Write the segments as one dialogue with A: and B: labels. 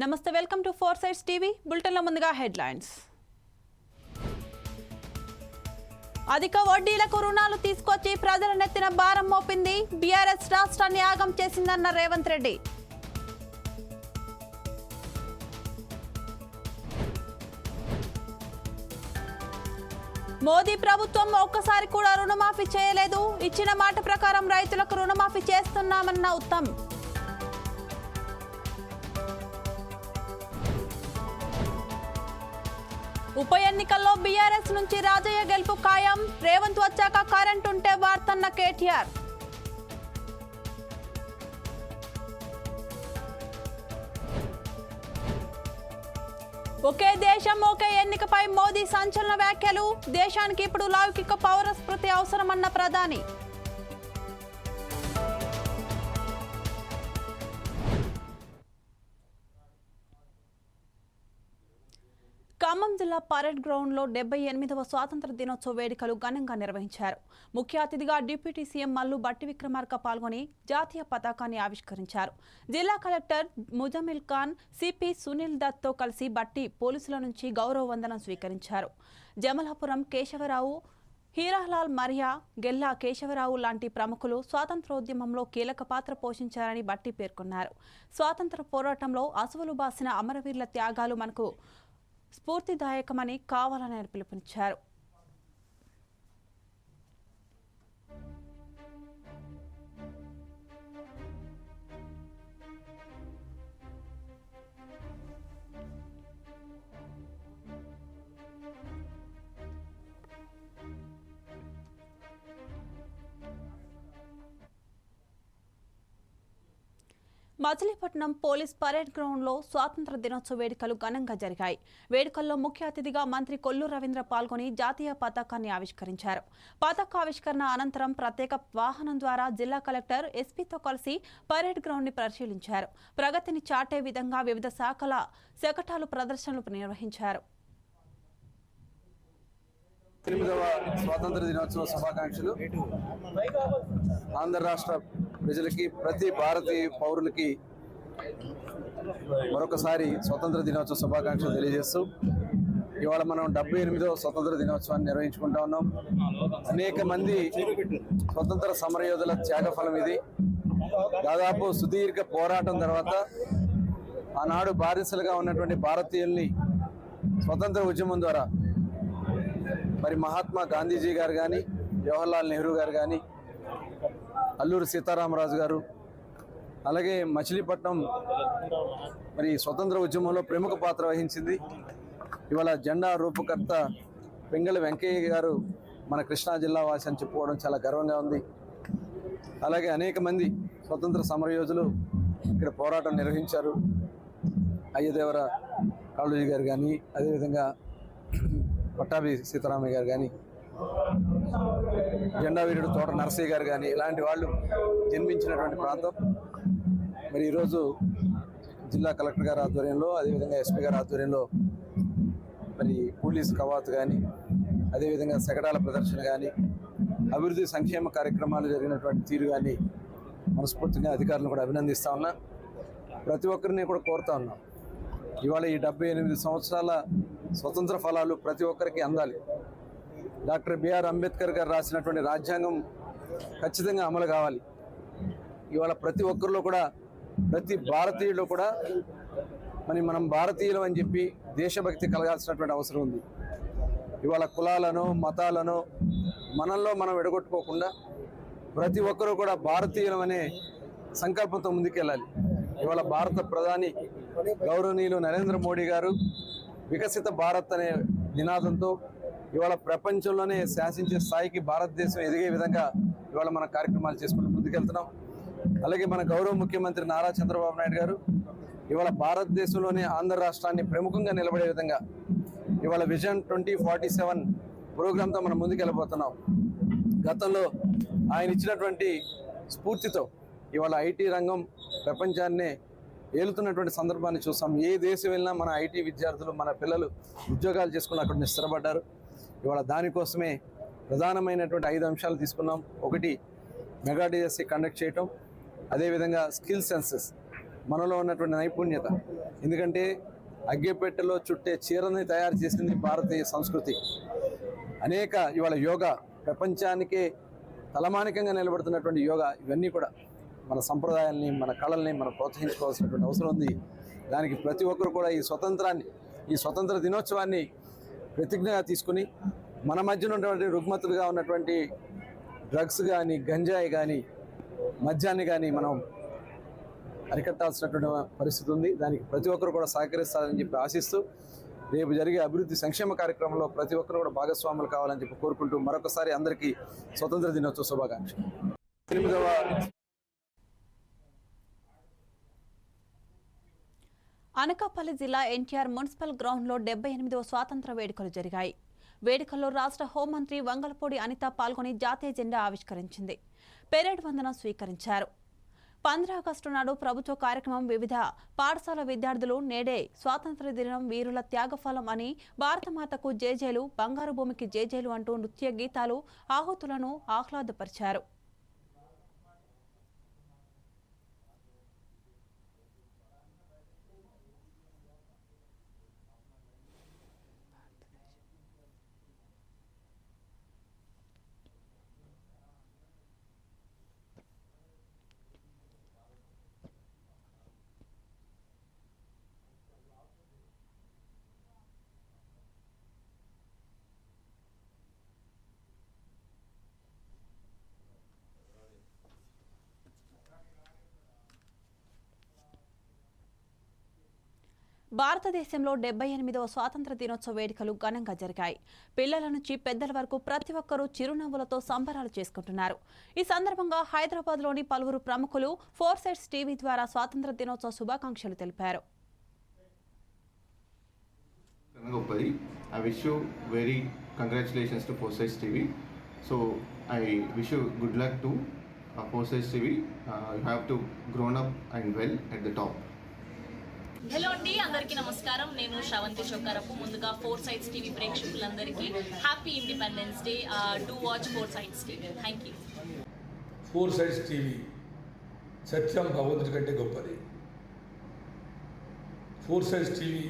A: నమస్తే welcome to four sides TV. బులెటిన్లో ముందుగా హెడ్లైన్స్. అధిక వడ్డీలకు రుణాలు తీసుకొచ్చి ప్రజల నెత్తిన భారం మోపింది బీఆర్ఎస్ రాష్ట్రాన్ని యాగం చేసిందన్న రేవంత్ రెడ్డి. మోదీ ప్రభుత్వం ఒక్కసారి కూడా రుణమాఫీ చేయలేదు. ఇచ్చిన మాట ప్రకారం రైతులకు రుణమాఫీ చేస్తున్నామన్న ఉత్తమ్. ఉప ఎన్నికల్లో బీఆర్ఎస్ నుంచి రాజయ్య గెలుపు ఖాయం. రేవంత్ వచ్చాక కరెంట్ ఉంటే వార్తన్న కేటీఆర్. ఒకే దేశం ఒకే ఎన్నికపై మోదీ సంచలన వ్యాఖ్యలు. దేశానికి ఇప్పుడు లౌకిక పౌరస్మృతి అవసరమన్న ప్రధాని. ఖమ్మం జిల్లా పరేడ్ గ్రౌండ్లో డెబ్బై ఎనిమిదవ స్వాతంత్ర దినోత్సవ వేడుకలు ఘనంగా నిర్వహించారు. ముఖ్య అతిథిగా డిప్యూటీ సీఎం మల్లు బట్టి విక్రమార్క పాల్గొని జాతీయ పతాకాన్ని ఆవిష్కరించారు. జిల్లా కలెక్టర్ ముజమిల్ ఖాన్ సిపి సునీల్ దత్తో కలిసి బట్టి పోలీసుల నుంచి గౌరవ వందనం స్వీకరించారు. జమలాపురం కేశవరావు హీరాలాల్ మరియా గెల్లా కేశవరావు లాంటి ప్రముఖులు స్వాతంత్రోద్యమంలో కీలక పాత్ర పోషించారని బట్టి పేర్కొన్నారు. స్వాతంత్ర పోరాటంలో అసువులు బాసిన అమరవీరుల త్యాగాలు మనకు స్ఫూర్తిదాయకమని కావాలని ఆయన పిలుపునిచ్చారు. మచిలీపట్నం పోలీస్ పరేడ్ గ్రౌండ్లో స్వాతంత్ర దినోత్సవ వేడుకలు ఘనంగా జరిగాయి. వేడుకల్లో ముఖ్య అతిథిగా మంత్రి కొల్లు రవీంద్ర పాల్గొని జాతీయ పతాకాన్ని ఆవిష్కరించారు. పతాక ఆవిష్కరణ అనంతరం ప్రత్యేక వాహనం ద్వారా జిల్లా కలెక్టర్ ఎస్పీతో కలిసి పరేడ్ గ్రౌండ్ని పరిశీలించారు. ప్రగతిని చాటే విధంగా వివిధ శాఖల శకటాలు ప్రదర్శనలు నిర్వహించారు.
B: ఎనిమిదవ స్వాతంత్ర దినోత్సవ శుభాకాంక్షలు. ఆంధ్ర రాష్ట్ర ప్రజలకి ప్రతి భారతీయ పౌరులకి మరొకసారి స్వతంత్ర దినోత్సవ శుభాకాంక్షలు తెలియజేస్తూ ఇవాళ మనం డెబ్బై ఎనిమిదవ స్వతంత్ర దినోత్సవాన్ని నిర్వహించుకుంటా ఉన్నాం. అనేక మంది స్వతంత్ర సమరయోధుల త్యాగఫలం ఇది. దాదాపు సుదీర్ఘ పోరాటం తర్వాత ఆనాడు బారిసలుగా ఉన్నటువంటి భారతీయుల్ని స్వతంత్ర ఉద్యమం ద్వారా మరి మహాత్మా గాంధీజీ గారు కానీ జవహర్లాల్ నెహ్రూ గారు కానీ అల్లూరి సీతారామరాజు గారు అలాగే మచిలీపట్నం మరి స్వతంత్ర ఉద్యమంలో ప్రముఖ పాత్ర వహించింది. ఇవాళ జెండా రూపకర్త పెంగళ వెంకయ్య గారు మన కృష్ణా జిల్లా వాసి అని చెప్పుకోవడం చాలా గర్వంగా ఉంది. అలాగే అనేక మంది స్వతంత్ర సమరయోధులు ఇక్కడ పోరాటం నిర్వహించారు. అయ్యదేవర కాళూజీ గారు కానీ అదేవిధంగా పట్టాభి సీతారామయ్య గారు కానీ జెండా వీరుడు తోట నరసయ్య గారు కానీ ఇలాంటి వాళ్ళు జన్మించినటువంటి ప్రాంతం. మరి ఈరోజు జిల్లా కలెక్టర్ గారి ఆధ్వర్యంలో అదేవిధంగా ఎస్పీ గారి ఆధ్వర్యంలో మరి పోలీస్ కవాతు కానీ అదేవిధంగా శకటాల ప్రదర్శన కానీ అభివృద్ధి సంక్షేమ కార్యక్రమాలు జరిగినటువంటి తీరు కానీ మనస్ఫూర్తిగా అధికారులను కూడా అభినందిస్తూ ఉన్నా. ప్రతి ఒక్కరిని కూడా కోరుతా ఉన్నాం. ఇవాళ ఈ డెబ్బై ఎనిమిది సంవత్సరాల స్వతంత్ర ఫలాలు ప్రతి ఒక్కరికి అందాలి. డాక్టర్ బిఆర్ అంబేద్కర్ గారు రాసినటువంటి రాజ్యాంగం ఖచ్చితంగా అమలు కావాలి. ఇవాళ ప్రతి ఒక్కరిలో కూడా ప్రతి భారతీయుడు కూడా మరి మనం భారతీయులం అని చెప్పి దేశభక్తి కలగాల్సినటువంటి అవసరం ఉంది. ఇవాళ కులాలను మతాలను మనల్లో మనం విడగొట్టుకోకుండా ప్రతి ఒక్కరూ కూడా భారతీయులం అనే సంకల్పంతో ముందుకెళ్ళాలి. ఇవాళ భారత ప్రధాని గౌరవనీయులు నరేంద్ర మోడీ గారు వికసిత భారత్ అనే నినాదంతో ఇవాళ ప్రపంచంలోనే శాసించే స్థాయికి భారతదేశం ఎదిగే విధంగా ఇవాళ మన కార్యక్రమాలు చేసుకుంటూ ముందుకెళ్తున్నాం. అలాగే మన గౌరవ ముఖ్యమంత్రి నారా చంద్రబాబు నాయుడు గారు ఇవాళ భారతదేశంలోనే ఆంధ్ర రాష్ట్రాన్ని ప్రముఖంగా నిలబడే విధంగా ఇవాళ విజన్ ట్వంటీ ఫార్టీ సెవెన్ ప్రోగ్రాంతో మనం ముందుకెళ్ళబోతున్నాం. గతంలో ఆయన ఇచ్చినటువంటి స్ఫూర్తితో ఇవాళ ఐటీ రంగం ప్రపంచాన్నే ఏలుతున్నటువంటి సందర్భాన్ని చూస్తాం. ఏ దేశం వెళ్ళినా మన ఐటీ విద్యార్థులు మన పిల్లలు ఉద్యోగాలు చేసుకుని అక్కడ స్థిరపడ్డారు ఇవాళ దానికోసమే ప్రధానమైనటువంటి ఐదు అంశాలు తీసుకున్నాం. ఒకటి మెగా డిఎస్సి కండక్ట్ చేయటం. అదేవిధంగా స్కిల్ సెన్సెస్ మనలో ఉన్నటువంటి నైపుణ్యత. ఎందుకంటే అగ్గిపెట్టెలో చుట్టే చీరని తయారు చేసింది భారతీయ సంస్కృతి. అనేక ఇవాళ యోగా ప్రపంచానికే తలమానికంగా నిలబడుతున్నటువంటి యోగా ఇవన్నీ కూడా. మన సంప్రదాయాల్ని మన కళల్ని మనం ప్రోత్సహించుకోవాల్సినటువంటి అవసరం ఉంది. దానికి ప్రతి ఒక్కరు కూడా ఈ స్వతంత్రాన్ని ఈ స్వతంత్ర దినోత్సవాన్ని ప్రతిజ్ఞగా తీసుకుని మన మధ్యన ఉన్నటువంటి రుగ్మతులుగా ఉన్నటువంటి డ్రగ్స్ కానీ గంజాయి కానీ మద్యాన్ని కానీ మనం అరికట్టాల్సినటువంటి పరిస్థితి ఉంది. దానికి ప్రతి ఒక్కరు కూడా సహకరిస్తారని చెప్పి ఆశిస్తూ రేపు జరిగే అభివృద్ధి సంక్షేమ కార్యక్రమంలో ప్రతి ఒక్కరు కూడా భాగస్వాములు కావాలని చెప్పి కోరుకుంటూ మరొకసారి అందరికీ స్వతంత్ర దినోత్సవ శుభాకాంక్షలు. ఎనిమిదవ
A: అనకాపల్లి జిల్లా ఎన్టీఆర్ మున్సిపల్ గ్రౌండ్లో డెబ్బై ఎనిమిదవ స్వాతంత్ర వేడుకలు జరిగాయి. వేడుకల్లో రాష్ట్ర హోంమంత్రి వంగలపూడి అనిత పాల్గొని జాతీయ జెండా ఆవిష్కరించింది. పెరేడ్ వందనం స్వీకరించారు. పంద్ర ఆగస్టు నాడు ప్రభుత్వ కార్యక్రమం వివిధ పాఠశాల విద్యార్థులు నేడే స్వాతంత్ర దినం వీరుల త్యాగఫలం అని భారతమాతకు జేజేలు బంగారు భూమికి జేజేలు అంటూ నృత్య గీతాలు ఆహుతులను ఆహ్లాదపరిచారు. భారతదేశంలో డెబ్బై ఎనిమిదవ స్వాతంత్ర దినోత్సవ వేడుకలు ఘనంగా జరిగాయి పిల్లల నుంచి పెద్దల వరకు ప్రతి ఒక్కరూ చిరునవ్వులతో సంబరాలు చేసుకుంటున్నారు ఈ సందర్భంగా హైదరాబాద్లోని పలువురు ప్రముఖులు ఫోర్ సైడ్స్ టీవీ ద్వారా స్వాతంత్ర దినోత్సవ శుభాకాంక్షలు తెలిపారు
C: Gopali. I wish you very congratulations to Foresight TV. So I wish you good luck to uh, Foresight TV. Uh, you have to.
D: Hello అండి అందరికీ నమస్కారం. నేను శ్రవంతి చొక్కారపు ముందుగా ఫోర్ సైట్స్ టీవీ ప్రేక్షకులందరికీ happy Independence Day. To watch four sides TV. Thank you.
E: Four sides TV సత్యం భగవంతుడి కంటే గొప్పది. Four sites TV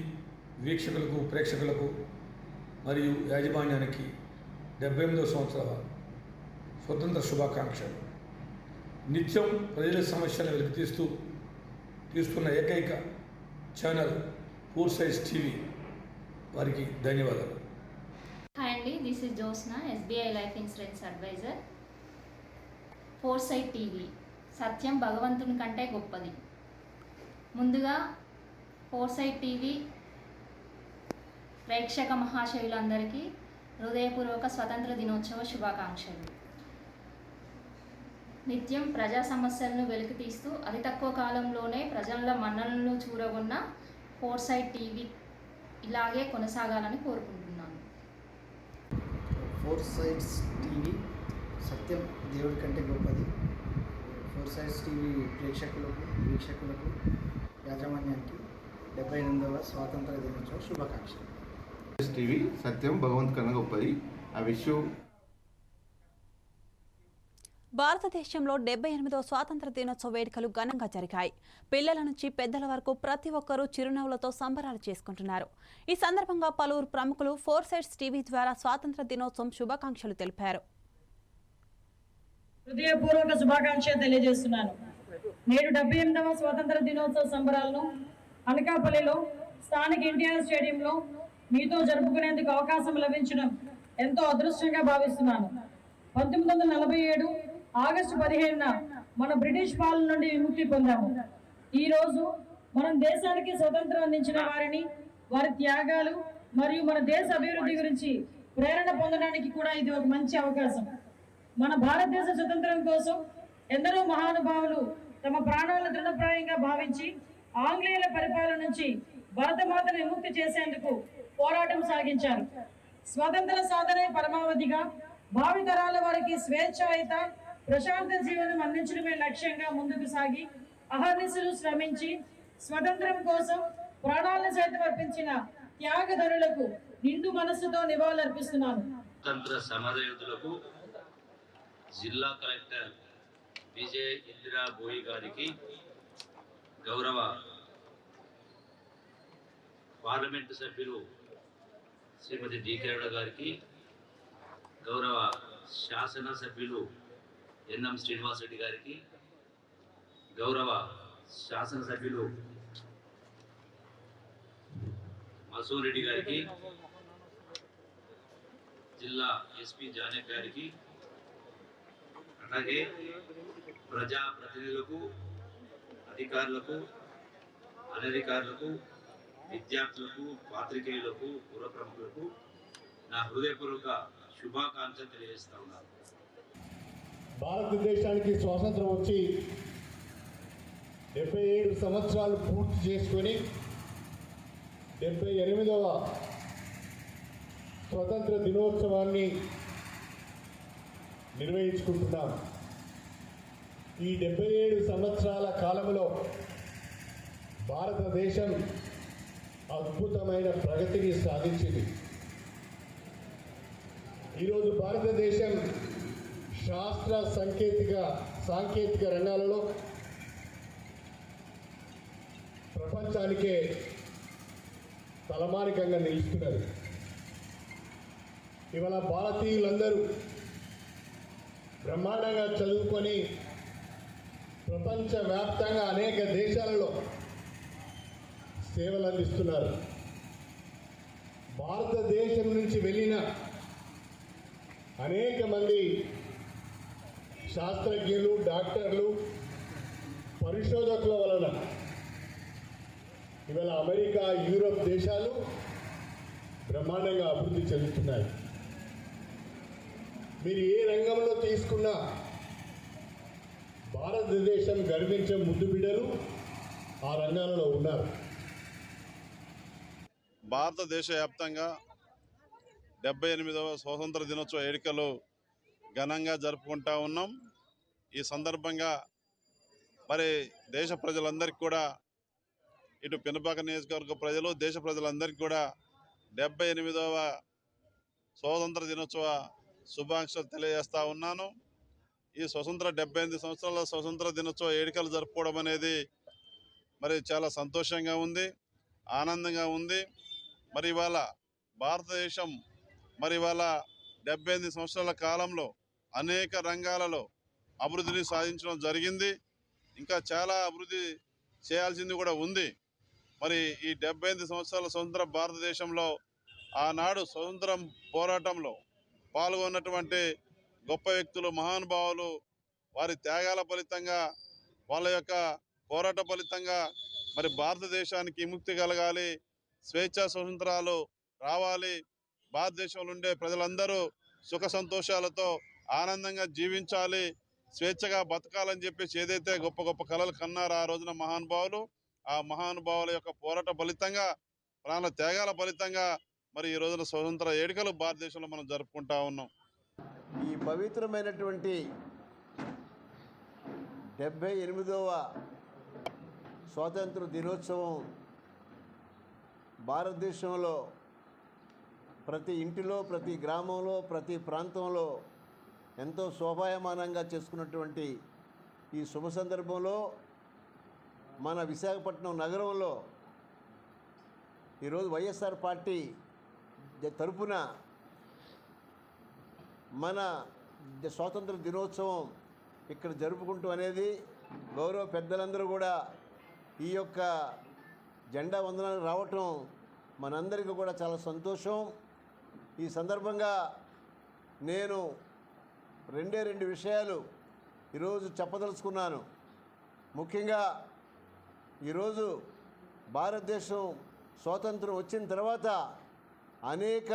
E: వీక్షకులకు ప్రేక్షకులకు మరియు యాజమాన్యానికి డెబ్బై ఎనిమిదవ సంవత్సరాల స్వతంత్ర శుభాకాంక్షలు. నిత్యం ప్రజల సమస్యలను వెలికితీస్తూ తీసుకున్న ఏకైక ఛానల్ ఫోర్ సైజ్ టీవీ వారికి ధన్యవాదాలు.
F: హాయ్ అండి this is Jyothsna SBI life insurance advisor. Four side TV సత్యం భగవంతుని కంటే గొప్పది. ముందుగా ఫోర్ సైట్ టీవీ ప్రేక్షక మహాశయులందరికీ హృదయపూర్వక స్వతంత్ర దినోత్సవ శుభాకాంక్షలు. నిత్యం ప్రజా సమస్యలను వెలికితీస్తూ అతి తక్కువ కాలంలోనే ప్రజల మన్ననలను చూరగొన్న ఫోర్ సైట్ టీవీ ఇలాగే కొనసాగాలని కోరుకుంటున్నాను.
G: ఫోర్ సైడ్స్ టీవీ సత్యం దేవుడి కంటే గొప్పది. ఫోర్ సైడ్స్ టీవీ ప్రేక్షకులకు వీక్షకులకు యాజమాన్యానికి డెబ్బై ఎనిమిదవ స్వాతంత్ర దినోత్సవ శుభాకాంక్షలు.
C: TV, సత్యం భగవంత్ కన్నా గొప్పది. ఐ విష్ యూ
A: భారతదేశంలో డెబ్బై ఎనిమిదవ స్వాతంత్ర దినోత్సవ వేడుకలు ఘనంగా జరిగాయి. పిల్లల నుంచి పెద్దల వరకు ప్రతి ఒక్కరూ చిరునవ్వులతో సంబరాలు చేసుకుంటున్నారు. ఈ సందర్భంగా పలువురు ప్రముఖులు ఫోర్ సైడ్స్ టీవీ ద్వారా స్వాతంత్ర దినోత్సవం శుభాకాంక్షలు తెలిపారు.
H: హృదయపూర్వక శుభాకాంక్ష తెలియజేస్తున్నాను. నేడు డెబ్బై ఎనిమిదవ స్వాతంత్ర దినోత్సవ సంబరాలను అనకాపల్లిలో స్థానిక ఎన్టీఆర్ స్టేడియంలో మీతో జరుపుకునేందుకు అవకాశం లభించడం ఎంతో అదృష్టంగా భావిస్తున్నాను. పంతొమ్మిది వందల నలభై ఏడు ఆగస్టు పదిహేడున మన బ్రిటిష్ పాలన నుండి విముక్తి పొందాము. ఈ రోజు మనం దేశానికి స్వతంత్రం అందించిన వారిని వారి త్యాగాలు మరియు మన దేశ అభివృద్ధి గురించి ప్రేరణ పొందడానికి కూడా ఇది ఒక మంచి అవకాశం. మన భారతదేశ స్వతంత్రం కోసం ఎందరో మహానుభావులు తమ ప్రాణాలను దృఢప్రాయంగా భావించి ఆంగ్లేయుల పరిపాలన నుంచి భరతమాతను విముక్తి చేసేందుకు పోరాటం సాగించారు. స్వతంత్ర సాధనే పరమావధిగా భావితరాల వారికి స్వేచ్ఛాయుత ప్రశాంత జీవనం అందించడమే లక్ష్యంగా ముందుకు సాగి అహర్నిశలు శ్రమించి స్వతంత్రం కోసం ప్రాణాలను సైతం అర్పించిన త్యాగధరులకు నిండు మనస్సుతో నివాళులర్పిస్తున్నాను.
I: స్వతంత్ర సమరయోధులకు జిల్లా కలెక్టర్ విజయ్ ఇందిరా బోయి గారికి గౌరవ పార్లమెంటు సభ్యులు శ్రీమతి డి గారికి గౌరవ శాసన సభ్యులు ఎన్ఎం శ్రీనివాస్ రెడ్డి గారికి గౌరవ శాసనసభ్యులు మసూర్ రెడ్డి గారికి జిల్లా ఎస్పీ జానక్ గారికి అలాగే ప్రజా ప్రతినిధులకు అధికారులకు అనధికారులకు విద్యార్థులకు పాత్రికేయులకు పురప్రముఖులకు నా హృదయపూర్వక శుభాకాంక్షలు తెలియజేస్తా ఉన్నాను.
J: భారతదేశానికి స్వాతంత్రం వచ్చి డెబ్బై ఏడు సంవత్సరాలు పూర్తి చేసుకొని డెబ్బై ఎనిమిదవ స్వతంత్ర దినోత్సవాన్ని నిర్వహించుకుంటున్నాం. ఈ డెబ్బై ఏడు సంవత్సరాల కాలంలో భారతదేశం అద్భుతమైన ప్రగతిని సాధించింది. ఈరోజు భారతదేశం శాస్త్ర సాంకేతిక సాంకేతిక రంగాలలో ప్రపంచానికే తలమానికంగా నిలుస్తున్నది ఇవాళ భారతీయులందరూ బ్రహ్మాండంగా చదువుకొని ప్రపంచవ్యాప్తంగా అనేక దేశాలలో సేవలు అందిస్తున్నారు. భారతదేశం నుంచి వెళ్ళిన అనేక మంది శాస్త్రజ్ఞులు డాక్టర్లు పరిశోధకుల వలన ఇవాళ అమెరికా యూరోప్ దేశాలు బ్రహ్మాండంగా అభివృద్ధి చెందుతున్నాయి. మీరు ఏ రంగంలో తీసుకున్నా భారతదేశం గర్వించే ముద్దు బిడ్డలు ఆ రంగాలలో ఉన్నారు.
K: భారతదేశ వ్యాప్తంగా డెబ్బై ఎనిమిదవ స్వాతంత్ర దినోత్సవ వేడుకలు ఘనంగా జరుపుకుంటా ఉన్నాం. ఈ సందర్భంగా మరి దేశ ప్రజలందరికీ కూడా ఇటు పినపాక నియోజకవర్గ ప్రజలు దేశ ప్రజలందరికీ కూడా డెబ్బై ఎనిమిదవ స్వాతంత్ర దినోత్సవ శుభాకాంక్షలు తెలియజేస్తా ఉన్నాను. ఈ స్వతంత్ర డెబ్బై ఎనిమిది సంవత్సరాల స్వతంత్ర దినోత్సవ వేడుకలు జరుపుకోవడం అనేది మరి చాలా సంతోషంగా ఉంది ఆనందంగా ఉంది. మరి ఇవాళ భారతదేశం మరి ఇవాళ డెబ్బై ఎనిమిది సంవత్సరాల కాలంలో అనేక రంగాలలో అభివృద్ధిని సాధించడం జరిగింది. ఇంకా చాలా అభివృద్ధి చేయాల్సింది కూడా ఉంది. మరి ఈ డెబ్బై ఎనిమిది సంవత్సరాల స్వతంత్ర భారతదేశంలో ఆనాడు స్వతంత్రం పోరాటంలో పాల్గొన్నటువంటి గొప్ప వ్యక్తులు మహానుభావులు వారి త్యాగాల ఫలితంగా వాళ్ళ యొక్క పోరాట ఫలితంగా మరి భారతదేశానికి విముక్తి కలగాలి స్వేచ్ఛా స్వతంత్రాలు రావాలి. భారతదేశంలో ఉండే ప్రజలందరూ సుఖ సంతోషాలతో ఆనందంగా జీవించాలి. స్వేచ్ఛగా బతకాలని చెప్పేసి ఏదైతే గొప్ప గొప్ప కళలు కన్నారో ఆ రోజున మహానుభావులు ఆ మహానుభావుల యొక్క పోరాట ఫలితంగా ప్రాణ త్యాగాల ఫలితంగా మరి ఈ రోజున స్వతంత్ర వేడుకలు భారతదేశంలో మనం జరుపుకుంటా ఉన్నాం.
L: ఈ పవిత్రమైనటువంటి డెబ్భై ఎనిమిదవ స్వాతంత్ర దినోత్సవం భారతదేశంలో ప్రతి ఇంటిలో ప్రతి గ్రామంలో ప్రతి ప్రాంతంలో ఎంతో శోభాయమానంగా చేసుకున్నటువంటి ఈ శుభ సందర్భంలో మన విశాఖపట్నం నగరంలో ఈరోజు వైఎస్ఆర్ పార్టీ తరపున మన స్వాతంత్ర దినోత్సవం ఇక్కడ జరుపుకుంటూ అనేది గౌరవ పెద్దలందరూ కూడా ఈ యొక్క జెండా వందనాలు రావటం మనందరికీ కూడా చాలా సంతోషం. ఈ సందర్భంగా నేను రెండే రెండు విషయాలు ఈరోజు చెప్పదలుచుకున్నాను. ముఖ్యంగా ఈరోజు భారతదేశం స్వాతంత్రం వచ్చిన తర్వాత అనేక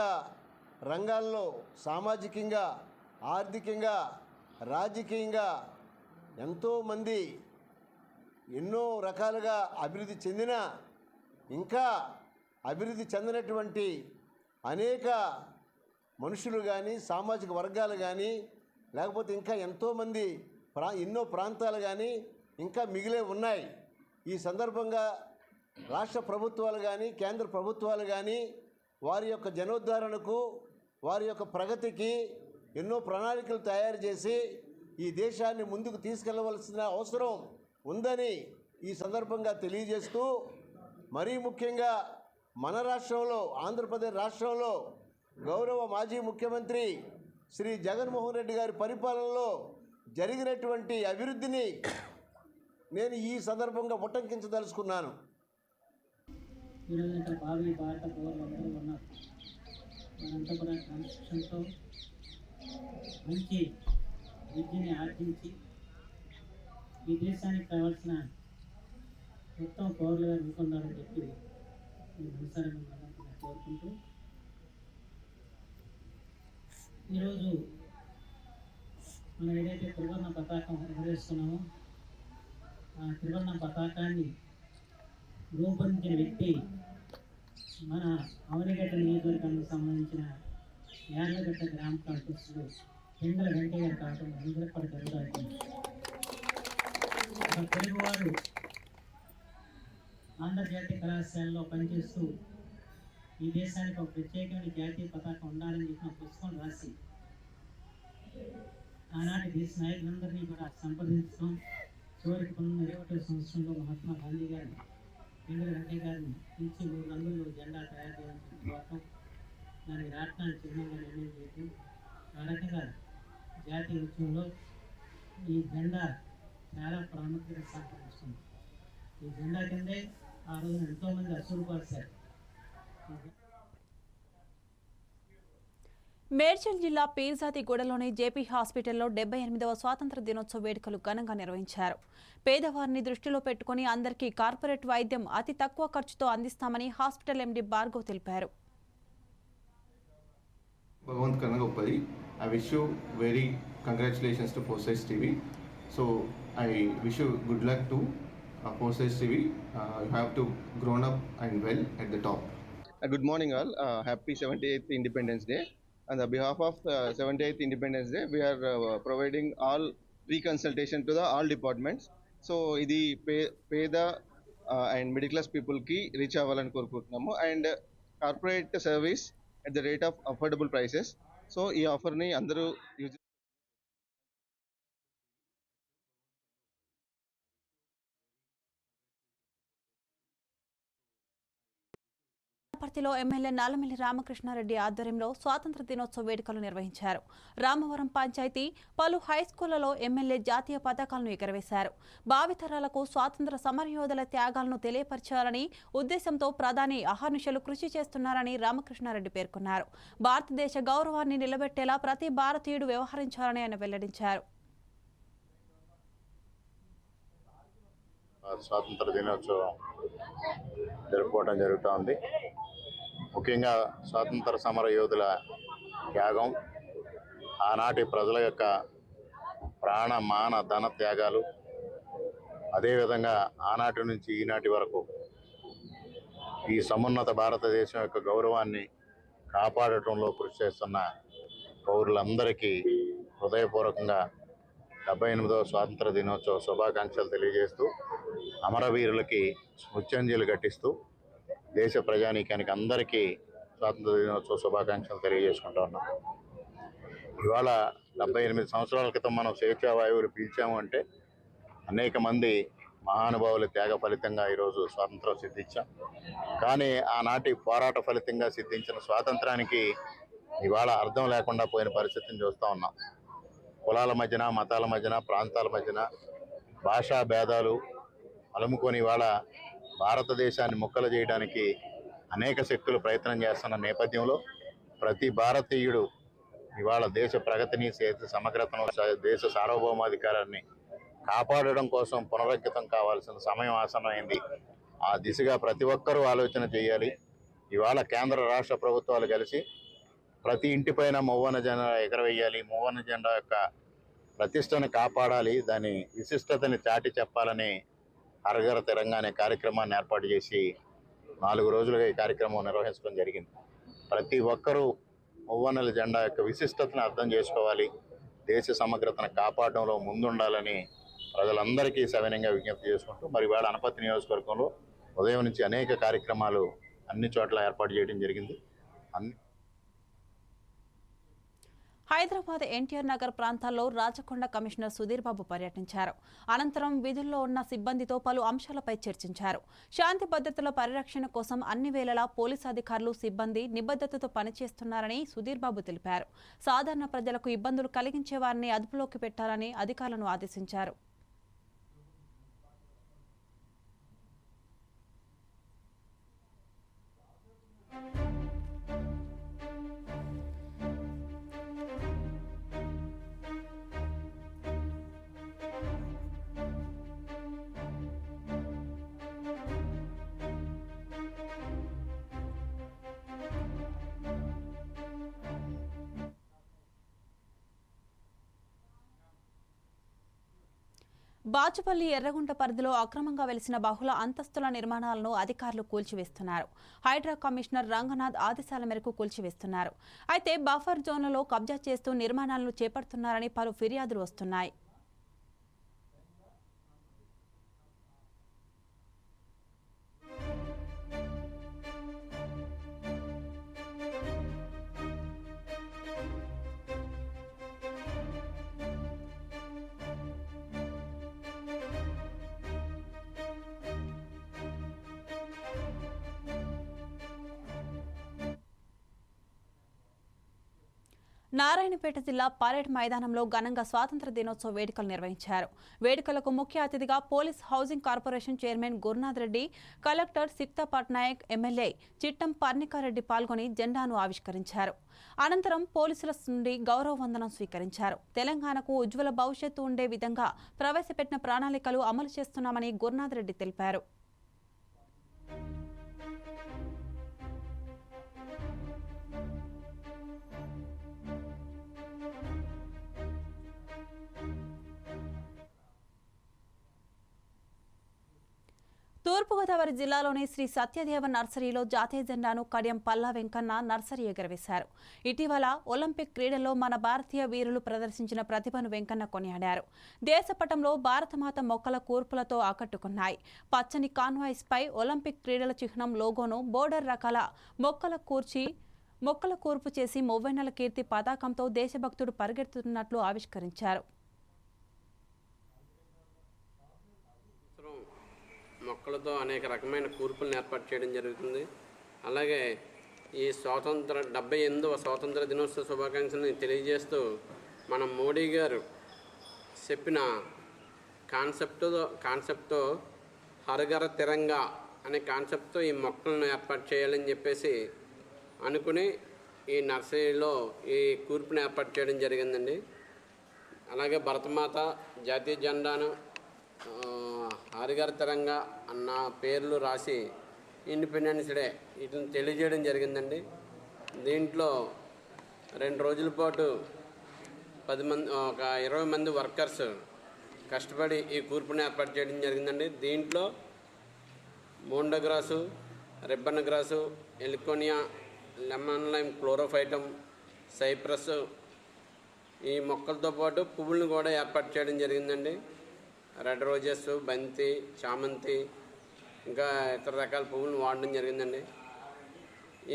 L: రంగాల్లో సామాజికంగా ఆర్థికంగా రాజకీయంగా ఎంతోమంది ఎన్నో రకాలుగా అభివృద్ధి చెందిన ఇంకా అభివృద్ధి చెందినటువంటి అనేక మనుషులు కానీ సామాజిక వర్గాలు కానీ లేకపోతే ఇంకా ఎంతోమంది ప్రా ఎన్నో ప్రాంతాలు కానీ ఇంకా మిగిలే ఉన్నాయి. ఈ సందర్భంగా రాష్ట్ర ప్రభుత్వాలు కానీ కేంద్ర ప్రభుత్వాలు కానీ వారి యొక్క జనోద్ధరణకు వారి యొక్క ప్రగతికి ఎన్నో ప్రణాళికలు తయారు చేసి ఈ దేశాన్ని ముందుకు తీసుకెళ్ళవలసిన అవసరం ఉందని ఈ సందర్భంగా తెలియజేస్తూ మరీ ముఖ్యంగా మన రాష్ట్రంలో ఆంధ్రప్రదేశ్ రాష్ట్రంలో గౌరవ మాజీ ముఖ్యమంత్రి శ్రీ జగన్మోహన్ రెడ్డి గారి పరిపాలనలో జరిగినటువంటి అభివృద్ధిని నేను ఈ సందర్భంగా ఉటంకించదలుచుకున్నాను.
M: ఈరోజు ఇక్కడ భావి భారత పౌరులందరూ ఉన్నారు మనంతా కూడా క్రమశిక్షణతో మంచి విద్యని ఆర్జించి ఈ దేశానికి కావాల్సిన మొత్తం పౌరులుగా రూపొందాలని చెప్పి నేను మనసారి కోరుకుంటూ ఈరోజు మనం ఏదైతే త్రివర్ణ పతాకం ఎగరేస్తున్నామో ఆ త్రివర్ణ పతాకాన్ని రూపొందించిన వ్యక్తి మన అవనిగడ్డ నియోజకవర్గానికి సంబంధించిన యార్లగడ్డ గ్రామ కాంగ్రెస్లో పింగళ వెంకయ్య గారు కావటం అందరికీ జరుగుతుంది. తెలుగువారు ఆంధ్రజాతీయ కళాశాలలో పనిచేస్తూ ఈ దేశానికి ఒక ప్రత్యేకమైన జాతీయ పతాకం ఉండాలని చెప్పిన పుస్తకం రాసి ఆనాటి దేశ నాయకులందరినీ కూడా సంప్రదించడం చివరికి పంతొమ్మిది ఇరవై ఒకటో సంవత్సరంలో మహాత్మా గాంధీ గారిని వెంకట వెంకయ్య గారిని పిలిచి మూడు రంగుల్లో జెండా తయారు చేయడం కోరటం దానికి రాష్ట్రానికి చిహ్నంగా నిర్ణయం చేయటం ఆ రకంగా జాతీయ ఉద్యమంలో ఈ జెండా చాలా ప్రాముఖ్యత సంతరించుకుంది ఈ జెండా కిందే ఆ రోజు ఎంతోమంది అసూలు పరిచారు
A: మేడ్చల్ జిల్లా పీర్జాతిగూడలోని జేపీ హాస్పిటల్లో డెబ్బై ఎనిమిదవ స్వాతంత్ర దినోత్సవ వేడుకలు ఘనంగా నిర్వహించారు. పేదవారిని దృష్టిలో పెట్టుకుని అందరికీ కార్పొరేట్ వైద్యం అతి తక్కువ ఖర్చుతో అందిస్తామని హాస్పిటల్ ఎండీ భార్గవ్ తెలిపారు.
C: భగవంత్ కన్నా ఉపాధి I wish you very congratulations to four sides TV. So I wish you good luck to four sides TV. You have to grown up and well at the top.
N: Uh, good morning, all. Uh, happy 78th Independence Day. On the behalf of uh, 78th Independence Day, we are uh, providing all free consultation to the all departments. So ఇది pay పేద and middle class పీపుల్కి reach అవ్వాలని కోరుకుంటున్నాము and corporate service at the rate of affordable prices so ఈ ఆఫర్ని అందరూ use
A: వనపర్తిలో MLA Nalamalli Ramakrishna Reddy ఆధ్వర్యంలో స్వాతంత్ర దినోత్సవ వేడుకలు నిర్వహించారు. రామవరం పంచాయతీ పలు హైస్కూళ్ళలో ఎమ్మెల్యే జాతీయ పతాకాలను ఎగరవేశారు. భావితరాలకు స్వాతంత్ర సమరయోధుల త్యాగాలను తెలియపరచాలని ఉద్దేశంతో ప్రధాని అహర్నిశలు కృషి చేస్తున్నారని రామకృష్ణారెడ్డి పేర్కొన్నారు. భారతదేశ గౌరవాన్ని నిలబెట్టేలా ప్రతి భారతీయుడు వ్యవహరించాలని ఆయన వెల్లడించారు.
O: స్వాతంత్ర దినోత్సవం జరుపుకోవడం జరుగుతూ ఉంది ముఖ్యంగా స్వాతంత్ర సమర యోధుల త్యాగం ఆనాటి ప్రజల యొక్క ప్రాణ మాన ధన త్యాగాలు అదేవిధంగా ఆనాటి నుంచి ఈనాటి వరకు ఈ సమున్నత భారతదేశం యొక్క గౌరవాన్ని కాపాడటంలో కృషి చేస్తున్న పౌరులందరికీ హృదయపూర్వకంగా డెబ్బై ఎనిమిదవ స్వాతంత్ర దినోత్సవ శుభాకాంక్షలు తెలియజేస్తూ అమరవీరులకి స్మృత్యంజలి ఘటిస్తూ దేశ ప్రజానీకానికి అందరికీ స్వాతంత్ర దినోత్సవ శుభాకాంక్షలు తెలియజేసుకుంటా ఉన్నాం. ఇవాళ డెబ్బై ఎనిమిది సంవత్సరాల క్రితం మనం స్వేచ్ఛావాయువులు పీల్చాము అంటే అనేక మంది మహానుభావుల త్యాగ ఫలితంగా ఈరోజు స్వాతంత్రం సిద్ధించాం. కానీ ఆనాటి పోరాట ఫలితంగా సిద్ధించిన స్వాతంత్రానికి ఇవాళ అర్థం లేకుండా పోయిన పరిస్థితిని చూస్తూ ఉన్నాం. కులాల మధ్యన మతాల మధ్యన ప్రాంతాల మధ్యన భాషా భేదాలు అలుముకొని ఇవాళ భారతదేశాన్ని ముక్కలు చేయడానికి అనేక శక్తులు ప్రయత్నం చేస్తున్న నేపథ్యంలో ప్రతి భారతీయుడు ఇవాళ దేశ ప్రగతిని సమగ్రతను దేశ సార్వభౌమాధికారాన్ని కాపాడడం కోసం పునరంకితం కావాల్సిన సమయం ఆసన్నమైంది. ఆ దిశగా ప్రతి ఒక్కరూ ఆలోచన చేయాలి. ఇవాళ కేంద్ర రాష్ట్ర ప్రభుత్వాలు కలిసి ప్రతి ఇంటిపైన మువ్వన జెండా ఎగరవేయాలి. మువ్వన జెండా యొక్క ప్రతిష్టని కాపాడాలి. దాని విశిష్టతని చాటి చెప్పాలని అరగర తిరంగా అనే కార్యక్రమాన్ని ఏర్పాటు చేసి నాలుగు రోజులుగా ఈ కార్యక్రమం నిర్వహించడం జరిగింది. ప్రతి ఒక్కరూ మువ్వన్నెల జెండా యొక్క విశిష్టతను అర్థం చేసుకోవాలి. దేశ సమగ్రతను కాపాడడంలో ముందుండాలని ప్రజలందరికీ సవినంగా విజ్ఞప్తి చేసుకుంటూ మరి వేళ అనపతి నియోజకవర్గంలో ఉదయం నుంచి అనేక కార్యక్రమాలు అన్ని చోట్ల ఏర్పాటు చేయడం జరిగింది. అన్ని
A: హైదరాబాద్ ఎన్టీఆర్ నగర్ ప్రాంతాల్లో రాచకొండ కమిషనర్ సుధీర్ బాబు పర్యటించారు. అనంతరం విధుల్లో ఉన్న సిబ్బందితో పలు అంశాలపై చర్చించారు. శాంతి భద్రతల పరిరక్షణ కోసం అన్ని వేళలా పోలీసు అధికారులు సిబ్బంది నిబద్ధతతో పనిచేస్తున్నారని సుధీర్ బాబు తెలిపారు. సాధారణ ప్రజలకు ఇబ్బందులు కలిగించే వారిని అదుపులోకి పెట్టాలని అధికారులను ఆదేశించారు. బాచుపల్లి ఎర్రగుంట పరిధిలో అక్రమంగా వెలిసిన బహుళ అంతస్తుల నిర్మాణాలను అధికారులు కూల్చివేస్తున్నారు. హైడ్రా కమిషనర్ రంగనాథ్ ఆదేశాల మేరకు కూల్చివేస్తున్నారు. అయితే బఫర్ జోన్లలో కబ్జా చేస్తూ నిర్మాణాలను చేపడుతున్నారని పలు ఫిర్యాదులు వస్తున్నాయి. నారాయణపేట జిల్లా పరేడ్ మైదానంలో ఘనంగా స్వాతంత్ర దినోత్సవ వేడుకలు నిర్వహించారు. వేడుకలకు ముఖ్య అతిథిగా police housing corporation chairman Gurunath Reddy collector Sikta Patnaik MLA Chittam Parnika Reddy పాల్గొని జెండాను ఆవిష్కరించారు. అనంతరం పోలీసుల నుండి గౌరవ వందనం స్వీకరించారు. తెలంగాణకు ఉజ్వల భవిష్యత్తు ఉండే విధంగా ప్రవేశపెట్టిన ప్రణాళికలు అమలు చేస్తున్నామని గురునాథ్ రెడ్డి తెలిపారు. తూర్పుగోదావరి జిల్లాలోని శ్రీ సత్యదేవ నర్సరీలో జాతీయ జెండాను కడియం పల్లా వెంకన్న నర్సరీ ఎగరవేశారు. ఇటీవల ఒలింపిక్ క్రీడల్లో మన భారతీయ వీరులు ప్రదర్శించిన ప్రతిభను వెంకన్న కొనియాడారు. దేశపటంలో భారతమాత మొక్కల కూర్పులతో ఆకట్టుకున్నాయి. పచ్చని కాన్వాయిస్ పై ఒలింపిక్ క్రీడల చిహ్నం లోగోను బోర్డర్ రకాల మొక్కల కూర్చి మొక్కల కూర్పు చేసి మొవ్వెన్నెల కీర్తి పతాకంతో దేశభక్తుడు పరిగెడుతున్నట్లు ఆవిష్కరించారు.
P: మొక్కలతో అనేక రకమైన కూర్పులను ఏర్పాటు చేయడం జరుగుతుంది. అలాగే ఈ స్వాతంత్ర డెబ్బై ఎనిమిదవ స్వాతంత్ర దినోత్సవ శుభాకాంక్షలను తెలియజేస్తూ మన మోడీ గారు చెప్పిన కాన్సెప్ట్ కాన్సెప్ట్తో హరగర తిరంగా అనే కాన్సెప్ట్తో ఈ మొక్కలను ఏర్పాటు చేయాలని చెప్పేసి అనుకుని ఈ నర్సరీలో ఈ కూర్పుని ఏర్పాటు చేయడం జరిగిందండి. అలాగే భరతమాత జాతీయ జెండాను హరిగర్తరంగా అన్న పేర్లు రాసి ఇండిపెండెన్స్ డే వీటిని తెలియజేయడం జరిగిందండి. దీంట్లో రెండు రోజుల పాటు పది మంది ఒక ఇరవై మంది వర్కర్స్ కష్టపడి ఈ కూర్పుని ఏర్పాటు చేయడం జరిగిందండి. దీంట్లో mondo grass ribbon grass heliconia lemon lime chlorophytum cyperus ఈ మొక్కలతో పాటు పువ్వులను కూడా ఏర్పాటు చేయడం జరిగిందండి. రెడ్ రోజెస్ బంతి చామంతి ఇంకా ఇతర రకాల పువ్వులను వాడడం జరిగిందండి.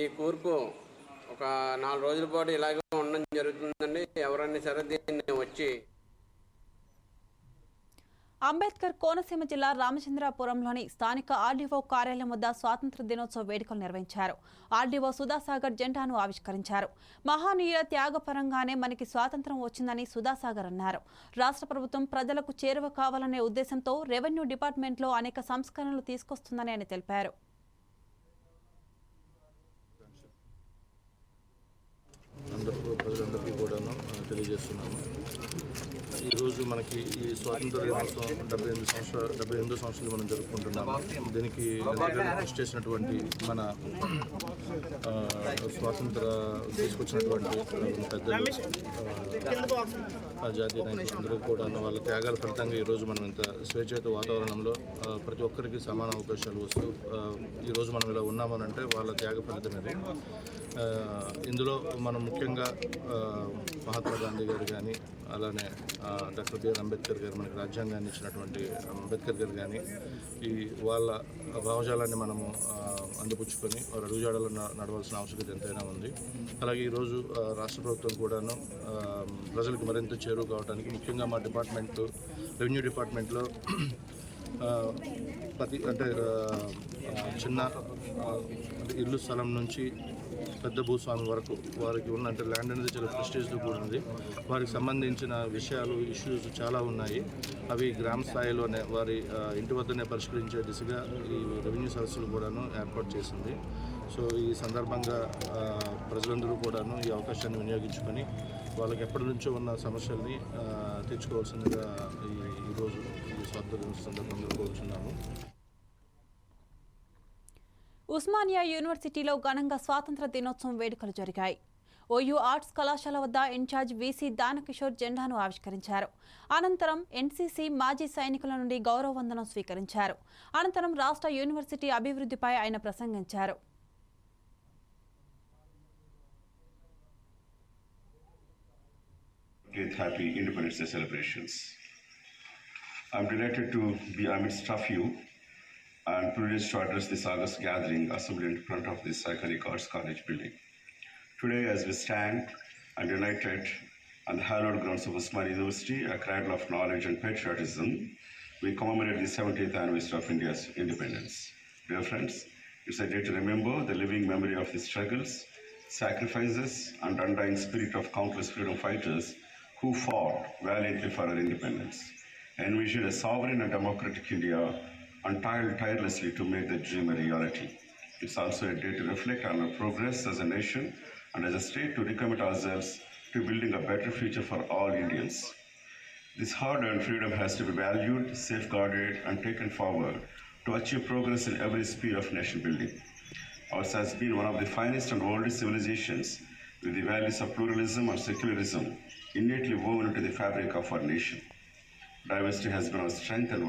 P: ఈ కూర్పు ఒక నాలుగు రోజుల పాటు ఇలాగే ఉండడం జరుగుతుందండి. ఎవరైనా సరే దీన్ని వచ్చి
A: అంబేద్కర్ కోనసీమ జిల్లా రామచంద్రాపురంలోని స్థానిక ఆర్డీఓ కార్యాలయం వద్ద స్వాతంత్ర దినోత్సవ వేడుకలు నిర్వహించారు. ఆర్డీఓ సుధాసాగర్ జెండాను ఆవిష్కరించారు. మహానీయుల త్యాగపరంగానే మనకి స్వాతంత్రం వచ్చిందని సుధాసాగర్ అన్నారు. రాష్ట్ర ప్రభుత్వం ప్రజలకు చేరువ కావాలనే ఉద్దేశంతో రెవెన్యూ డిపార్ట్మెంట్లో అనేక సంస్కరణలు తీసుకొస్తుందని ఆయన తెలిపారు.
Q: అందరికీ తెలియజేస్తున్నాము. ఈరోజు మనకి ఈ స్వాతంత్ర దినోత్సవం డెబ్బై ఎనిమిది సంవత్సరాలు డెబ్బై ఎనిమిది సంవత్సరాలు మనం జరుపుకుంటున్నాము. దీనికి కృషి చేసినటువంటి మన స్వాతంత్ర తీసుకొచ్చినటువంటి పెద్దలు ఆ, జాతీయ నాయకులు అందరూ కూడా వాళ్ళ త్యాగాల ఫలితంగా ఈరోజు మనం ఇంత స్వేచ్ఛేత వాతావరణంలో ప్రతి ఒక్కరికి సమాన అవకాశాలు వస్తూ ఈరోజు మనం ఇలా ఉన్నామనంటే వాళ్ళ త్యాగ ఫలితం ఇందులో మనం ముఖ్యంగా మహాత్మా గాంధీ గారు కానీ అలానే ఆ, డాక్టర్ బిఆర్ అంబేద్కర్ గారు మనకి రాజ్యాంగాన్ని ఇచ్చినటువంటి అంబేద్కర్ గారు కానీ ఈ వాళ్ళ భావజాలాన్ని మనము అందిపుచ్చుకొని వారు అడుగుజాడలో న- నడవాల్సిన ఆవశ్యకత ఎంతైనా ఉంది. అలాగే ఈరోజు రాష్ట్ర ప్రభుత్వం కూడాను ప్రజలకు మరింత చేరువ కావడానికి ముఖ్యంగా మా డిపార్ట్మెంట్ రెవెన్యూ డిపార్ట్మెంట్లో ప్రతి అంటే చిన్న ఇల్లు స్థలం నుంచి పెద్ద భూస్వామి వరకు వారికి ఉన్న అంటే ల్యాండ్ అనేది చాలా ప్రెస్టేజ్తో కూడింది. వారికి సంబంధించిన విషయాలు ఇష్యూస్ చాలా ఉన్నాయి. అవి గ్రామ స్థాయిలోనే వారి ఇంటి వద్దనే పరిష్కరించే దిశగా ఈ రెవెన్యూ సదస్సులు కూడాను ఏర్పాటు చేసింది. సో ఈ సందర్భంగా ప్రజలందరూ కూడాను ఈ అవకాశాన్ని వినియోగించుకొని వాళ్ళకి ఎప్పటి నుంచో ఉన్న సమస్యల్ని తెచ్చుకోవాల్సిందిగా ఈ ఈరోజు ఈ స్వాతంత్ర సందర్భంగా కోరుచున్నాము.
A: ఉస్మానియా యూనివర్సిటీలో ఘనంగా స్వాతంత్ర దినోత్సవం వేడుకలు జరిగాయి. ఓయూ ఆర్ట్స్ కళాశాల వద్ద ఇన్ఛార్జ్ వీసీ దానకిషోర్ జెండాను ఆవిష్కరించారు. అనంతరం ఎన్సీసీ మాజీ సైనికుల నుండి గౌరవ వందనం స్వీకరించారు. అనంతరం రాష్ట్ర యూనివర్సిటీ అభివృద్ధిపై ఆయన ప్రసంగించారు.
R: Happy Independence Day celebrations. I'm delighted to be amidst of you. And privileged to address this August gathering assembled in front of the iconic Arts College building. Today, as we stand and united on the hallowed grounds of Usman University, a cradle of knowledge and patriotism, we commemorate the 70th anniversary of India's independence. Dear friends, it's a day to remember the living memory of the struggles, sacrifices, and undying spirit of countless freedom fighters who fought valiantly for our independence, envisioned a sovereign and democratic India, and toiled tirelessly to make that dream a reality. It's also a day to reflect on our progress as a nation and as a state to recommit ourselves to building a better future for all Indians. This hard earned freedom has to be valued, safeguarded, and taken forward to achieve progress in every sphere of nation building. Ours has been one of the finest and oldest civilizations with the values of pluralism and secularism innately woven into the fabric of our nation. Diversity has been our strength and